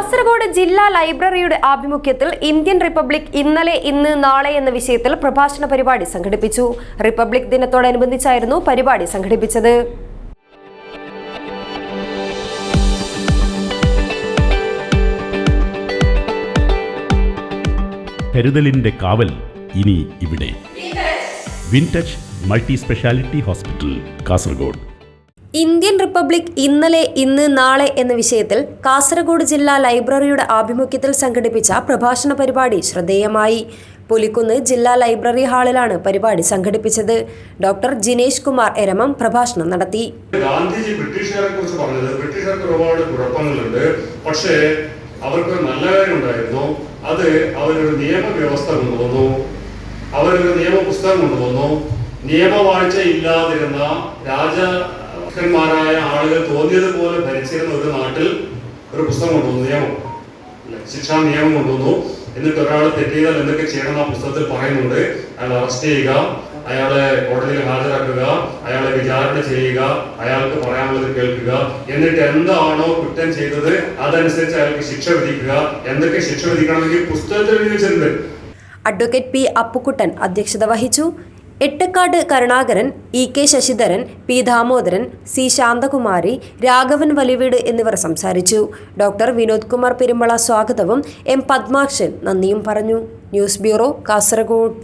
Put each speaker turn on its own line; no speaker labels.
കാസർഗോഡ് ജില്ലാ ലൈബ്രറിയുടെ ആഭിമുഖ്യത്തിൽ ഇന്ത്യൻ റിപ്പബ്ലിക് ഇന്നലെ ഇന്ന് നാളെ എന്ന വിഷയത്തിൽ പ്രഭാഷണ പരിപാടി സംഘടിപ്പിച്ചു. റിപ്പബ്ലിക് ദിനത്തോടനുബന്ധിച്ചായിരുന്നു പരിപാടി സംഘടിപ്പിച്ചത്.
കരുതലിന്റെ കാവൽ ഇനി ഇവിടെ. Wintouch multi speciality hospital Kasaragod.
Indian republic ഇന്നലെ ഇന്ന് നാളെ എന്ന വിഷയത്തിൽ കാസർഗോഡ് ജില്ലാ ലൈബ്രറിയുടെ ആഭിമുഖ്യത്തിൽ സംഘടിപ്പിച്ച പ്രഭാഷണ പരിപാടി ശ്രദ്ധേയമായി. പുലിക്കുന്ന് ജില്ലാ ലൈബ്രറി ഹാളിലാണ് പരിപാടി സംഘടിപ്പിച്ചത്. ഡോക്ടർ ജിനേഷ് കുമാർ എരമം പ്രഭാഷണം നടത്തി.
ഗാന്ധിജി ബ്രിട്ടീഷുകാരെ കുറിച്ച് പറഞ്ഞത് ബ്രിട്ടീഷുകാർക്ക് ഒരുപാട് കുഴപ്പങ്ങളുണ്ട്. പക്ഷേ അവർക്ക് നല്ല കാര്യം ഉണ്ടായിരുന്നു. അത് അവരൊരു നിയമവ്യവസ്ഥ കൊണ്ടുവന്നു. അവരൊരു നിയമ പുസ്തകം കൊണ്ടുവന്നു. നിയമവാഴ്ച ഇല്ലാതിരുന്ന രാജാക്കന്മാരായ ആളുകൾ തോന്നിയതുപോലെ ഭരിച്ചിരുന്ന ഒരു നാട്ടിൽ ഒരു പുസ്തകം കൊണ്ടുവന്നു നിയമം? ശിക്ഷാ നിയമം കൊണ്ടുവന്നു. എന്നിട്ട് ഒരാൾ തെറ്റിയതാൽ എന്തൊക്കെ ചെയ്യണം ആ പുസ്തകത്തിൽ പറയുന്നുണ്ട്. അയാൾ അറസ്റ്റ് ചെയ്യുക അയാളെ കോടതിയിൽ ഹാജരാക്കുക അയാളെ വിചാരണ ചെയ്യുക അയാൾക്ക് പറയാനുള്ളത് കേൾക്കുക. എന്നിട്ട് എന്താണോ കുറ്റം ചെയ്തത് അതനുസരിച്ച് അയാൾക്ക് ശിക്ഷ വിധിക്കുക. എന്തൊക്കെ ശിക്ഷ വിധിക്കണമെങ്കിൽ പുസ്തകത്തിൽ എഴുതി വെച്ചിട്ടുണ്ട്.
അഡ്വക്കേറ്റ് പി അപ്പുക്കുട്ടൻ അധ്യക്ഷത വഹിച്ചു. Ettakkad Karunakaran E K Sasidharan P Damodaran C Santhakumari Raghavan Valiveedu എന്നിവർ സംസാരിച്ചു. ഡോക്ടർ വിനോദ് കുമാർ പെരുമ്പള സ്വാഗതവും എം പത്മാക്ഷൻ നന്ദിയും പറഞ്ഞു. News bureau Kasaragod.